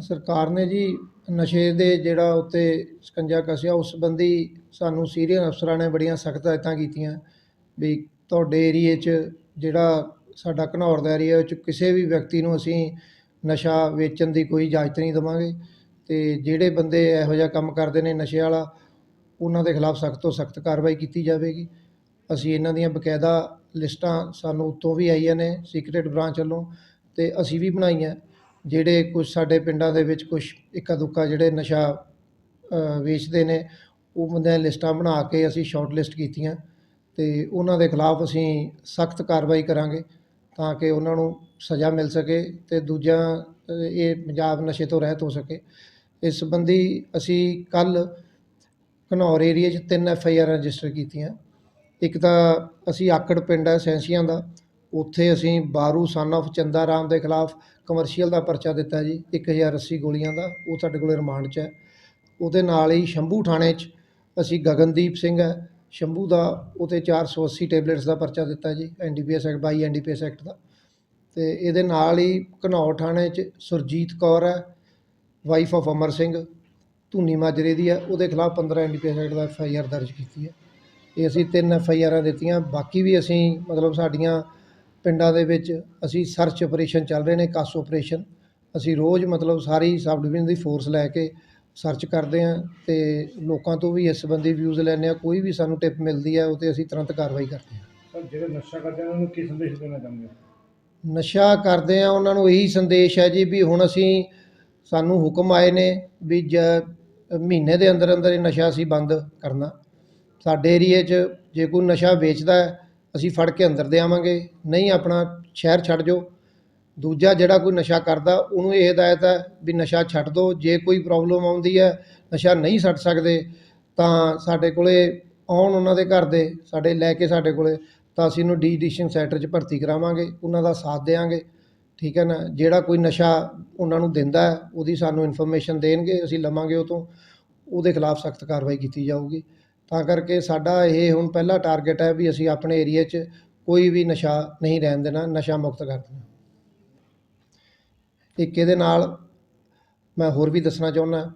ਸਰਕਾਰ ਨੇ ਜੀ ਨਸ਼ੇ ਦੇ ਜਿਹੜਾ ਉੱਤੇ ਸਕੰਜਾ ਕੱਸਿਆ, ਉਸ ਸੰਬੰਧੀ ਸਾਨੂੰ ਸੀਨੀਅਰ ਅਫਸਰਾਂ ਨੇ ਬੜੀਆਂ ਸਖਤ ਹਦਾਇਤਾਂ ਕੀਤੀਆਂ ਵੀ ਤੁਹਾਡੇ ਏਰੀਏ 'ਚ ਜਿਹੜਾ ਸਾਡਾ ਘਨੌਰ ਦਾ ਏਰੀਆ, ਉਹ 'ਚ ਕਿਸੇ ਵੀ ਵਿਅਕਤੀ ਨੂੰ ਅਸੀਂ ਨਸ਼ਾ ਵੇਚਣ ਦੀ ਕੋਈ ਇਜਾਜ਼ਤ ਨਹੀਂ ਦੇਵਾਂਗੇ ਅਤੇ ਜਿਹੜੇ ਬੰਦੇ ਇਹੋ ਜਿਹਾ ਕੰਮ ਕਰਦੇ ਨੇ ਨਸ਼ੇ ਵਾਲਾ, ਉਹਨਾਂ ਦੇ ਖਿਲਾਫ ਸਖਤ ਤੋਂ ਸਖਤ ਕਾਰਵਾਈ ਕੀਤੀ ਜਾਵੇਗੀ। ਅਸੀਂ ਇਹਨਾਂ ਦੀਆਂ ਬਕਾਇਦਾ ਲਿਸਟਾਂ ਸਾਨੂੰ ਉੱਤੋਂ ਵੀ ਆਈਆਂ ਨੇ ਸੀਕ੍ਰੇਟ ਬ੍ਰਾਂਚ ਵੱਲੋਂ ਅਤੇ ਅਸੀਂ ਵੀ ਬਣਾਈਆਂ। ਜਿਹੜੇ ਕੁਝ ਸਾਡੇ ਪਿੰਡਾਂ ਦੇ ਵਿੱਚ ਕੁਝ ਇੱਕਾ ਦੁੱਕਾ ਜਿਹੜੇ ਨਸ਼ਾ ਵੇਚਦੇ ਨੇ, ਉਹ ਬੰਦਿਆਂ ਲਿਸਟਾਂ ਬਣਾ ਕੇ ਅਸੀਂ ਸ਼ਾਰਟ ਲਿਸਟ ਕੀਤੀਆਂ ਅਤੇ ਉਹਨਾਂ ਦੇ ਖਿਲਾਫ ਅਸੀਂ ਸਖਤ ਕਾਰਵਾਈ ਕਰਾਂਗੇ ਤਾਂ ਕਿ ਉਹਨਾਂ ਨੂੰ ਸਜ਼ਾ ਮਿਲ ਸਕੇ ਅਤੇ ਦੂਜਾ ਇਹ ਪੰਜਾਬ ਨਸ਼ੇ ਤੋਂ ਰਹਿਤ ਹੋ ਸਕੇ। ਇਸ ਸੰਬੰਧੀ ਅਸੀਂ ਕੱਲ੍ਹ ਘਨੌਰ ਏਰੀਏ 'ਚ ਤਿੰਨ ਐਫ ਆਈ ਆਰ ਰਜਿਸਟਰ ਕੀਤੀਆਂ। ਇੱਕ ਤਾਂ ਅਸੀਂ ਆਕੜ ਪਿੰਡ ਹੈ ਸੈਂਸੀਆਂ ਦਾ, ਉੱਥੇ ਅਸੀਂ ਬਾਰੂ ਸਨ of ਚੰਦਾਰਾਮ ਦੇ ਖਿਲਾਫ ਕਮਰਸ਼ੀਅਲ ਦਾ ਪਰਚਾ ਦਿੱਤਾ ਜੀ 1080 ਗੋਲੀਆਂ ਦਾ, ਉਹ ਸਾਡੇ ਕੋਲ ਰਿਮਾਂਡ 'ਚ ਹੈ। ਉਹਦੇ ਨਾਲ ਹੀ ਸ਼ੰਭੂ ਥਾਣੇ 'ਚ ਅਸੀਂ ਗਗਨਦੀਪ ਸਿੰਘ ਹੈ, ਸ਼ੰਭੂ ਦਾ ਉਹਤੇ 480 ਟੈਬਲੇਟਸ ਦਾ ਪਰਚਾ ਦਿੱਤਾ ਜੀ NDPS act by NDPS act ਦਾ। ਅਤੇ ਇਹਦੇ ਨਾਲ ਹੀ ਘਨੌਰ ਥਾਣੇ 'ਚ ਸੁਰਜੀਤ ਕੌਰ ਹੈ ਵਾਈਫ ਆਫ ਅਮਰ ਸਿੰਘ, ਧੂਨੀ ਮਾਜਰੇ ਦੀ ਹੈ, ਉਹਦੇ ਖਿਲਾਫ 15 ਐਨਡੀਪੀਐਸ ਐਕਟ ਦਾ ਐਫ ਆਈ ਆਰ ਦਰਜ ਕੀਤੀ ਹੈ। ਇਹ ਅਸੀਂ ਤਿੰਨ ਐਫ ਆਈ ਆਰਾਂ ਦਿੱਤੀਆਂ, ਬਾਕੀ ਵੀ ਅਸੀਂ ਮਤਲਬ ਸਾਡੀਆਂ ਪਿੰਡਾਂ ਦੇ ਵਿੱਚ ਅਸੀਂ ਸਰਚ ਆਪਰੇਸ਼ਨ ਚੱਲ ਰਹੇ ਨੇ ਕਸ ਆਪਰੇਸ਼ਨ ਅਸੀਂ ਰੋਜ਼ ਮਤਲਬ ਸਾਰੀ ਸਬ ਡਿਵੀਜ਼ਨ ਦੀ ਫੋਰਸ ਲੈ ਕੇ ਸਰਚ ਕਰਦੇ ਹਾਂ ਅਤੇ ਲੋਕਾਂ ਤੋਂ ਵੀ ਇਸ ਸੰਬੰਧੀ ਵਿਊਜ਼ ਲੈਂਦੇ ਹਾਂ। ਕੋਈ ਵੀ ਸਾਨੂੰ ਟਿਪ ਮਿਲਦੀ ਹੈ ਉਹ 'ਤੇ ਅਸੀਂ ਤੁਰੰਤ ਕਾਰਵਾਈ ਕਰਦੇ ਹਾਂ। ਸਰ ਜਿਹੜੇ ਨਸ਼ਾ ਕਰਦੇ ਉਹਨਾਂ ਨੂੰ ਕੀ ਸੰਦੇਸ਼ ਦੇਣਾ ਚਾਹੁੰਦੇ ਹੋ? ਨਸ਼ਾ ਕਰਦੇ ਆ ਉਹਨਾਂ ਨੂੰ ਇਹੀ ਸੰਦੇਸ਼ ਹੈ ਜੀ ਵੀ ਹੁਣ ਅਸੀਂ ਸਾਨੂੰ ਹੁਕਮ ਆਏ ਨੇ ਵੀ ਜ ਮਹੀਨੇ ਦੇ ਅੰਦਰ ਅੰਦਰ ਇਹ ਨਸ਼ਾ ਅਸੀਂ ਬੰਦ ਕਰਨਾ। ਸਾਡੇ ਏਰੀਏ 'ਚ ਜੇ ਕੋਈ ਨਸ਼ਾ ਵੇਚਦਾ ਹੈ ਅਸੀਂ ਫੜ ਕੇ ਅੰਦਰ ਦੇ ਆਵਾਂਗੇ। ਨਹੀਂ, ਆਪਣਾ ਸ਼ਹਿਰ ਛੱਡ ਜੋ ਦੂਜਾ ਜਿਹੜਾ ਕੋਈ ਨਸ਼ਾ ਕਰਦਾ, ਉਹਨੂੰ ਇਹ ਹਦਾਇਤ ਹੈ ਵੀ ਨਸ਼ਾ ਛੱਡ ਦਿਓ ਜੇ ਕੋਈ ਪ੍ਰੋਬਲਮ ਆਉਂਦੀ ਹੈ, ਨਸ਼ਾ ਨਹੀਂ ਛੱਡ ਸਕਦੇ, ਤਾਂ ਸਾਡੇ ਕੋਲੇ ਆਉਣ ਉਹਨਾਂ ਦੇ ਘਰ ਦੇ, ਸਾਡੇ ਲੈ ਕੇ ਸਾਡੇ ਕੋਲੇ, ਤਾਂ ਅਸੀਂ ਉਹਨੂੰ ਡੀ ਐਡਿਕਸ਼ਨ ਸੈਂਟਰ 'ਚ ਭਰਤੀ ਕਰਾਵਾਂਗੇ, ਉਹਨਾਂ ਦਾ ਸਾਥ ਦੇਵਾਂਗੇ। ਠੀਕ ਹੈ ਨਾ? ਜਿਹੜਾ ਕੋਈ ਨਸ਼ਾ ਉਹਨਾਂ ਨੂੰ ਦਿੰਦਾ ਉਹਦੀ ਸਾਨੂੰ ਇਨਫੋਰਮੇਸ਼ਨ ਦੇਣਗੇ, ਅਸੀਂ ਲਵਾਂਗੇ ਉਹ ਤੋਂ। ਉਹਦੇ ਖਿਲਾਫ ਸਖਤ ਕਾਰਵਾਈ ਕੀਤੀ ਜਾਊਗੀ। ਤਾਂ ਕਰਕੇ ਸਾਡਾ ਇਹ ਹੁਣ ਪਹਿਲਾ ਟਾਰਗੇਟ ਹੈ ਵੀ ਅਸੀਂ ਆਪਣੇ ਏਰੀਏ 'ਚ ਕੋਈ ਵੀ ਨਸ਼ਾ ਨਹੀਂ ਰਹਿਣ ਦੇਣਾ, ਨਸ਼ਾ ਮੁਕਤ ਕਰ ਦੇਣਾ। ਇੱਕ ਇਹਦੇ ਨਾਲ ਮੈਂ ਹੋਰ ਵੀ ਦੱਸਣਾ ਚਾਹੁੰਦਾ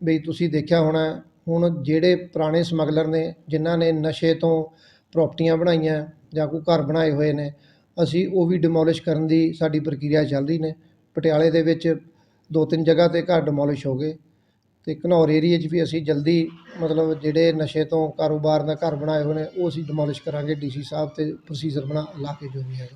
ਵੀ ਤੁਸੀਂ ਦੇਖਿਆ ਹੋਣਾ, ਹੁਣ ਜਿਹੜੇ ਪੁਰਾਣੇ ਸਮਗਲਰ ਨੇ, ਜਿਨ੍ਹਾਂ ਨੇ ਨਸ਼ੇ ਤੋਂ ਪ੍ਰਾਪਰਟੀਆਂ ਬਣਾਈਆਂ ਜਾਂ ਕੋਈ ਘਰ ਬਣਾਏ ਹੋਏ ਨੇ, ਅਸੀਂ ਉਹ ਵੀ ਡਿਮੋਲਿਸ਼ ਕਰਨ ਦੀ ਸਾਡੀ ਪ੍ਰਕਿਰਿਆ ਚੱਲ ਰਹੀ ਨੇ। ਪਟਿਆਲੇ ਦੇ ਵਿੱਚ ਦੋ ਤਿੰਨ ਜਗ੍ਹਾ ਤੇ ਘਰ ਡਿਮੋਲਿਸ਼ ਹੋ ਗਏ। ਅਤੇ ਘਨੌਰ ਏਰੀਏ 'ਚ ਵੀ ਅਸੀਂ ਜਲਦੀ ਮਤਲਬ ਜਿਹੜੇ ਨਸ਼ੇ ਤੋਂ ਕਾਰੋਬਾਰ ਦਾ ਘਰ ਬਣਾਏ ਹੋਏ ਨੇ, ਉਹ ਅਸੀਂ ਡਿਮੋਲਿਸ਼ ਕਰਾਂਗੇ ਡੀਸੀ ਸਾਹਿਬ ਅਤੇ ਪ੍ਰੋਸੀਜਰ ਬਣਾ ਲਾ ਕੇ ਜੋ ਵੀ ਹੈ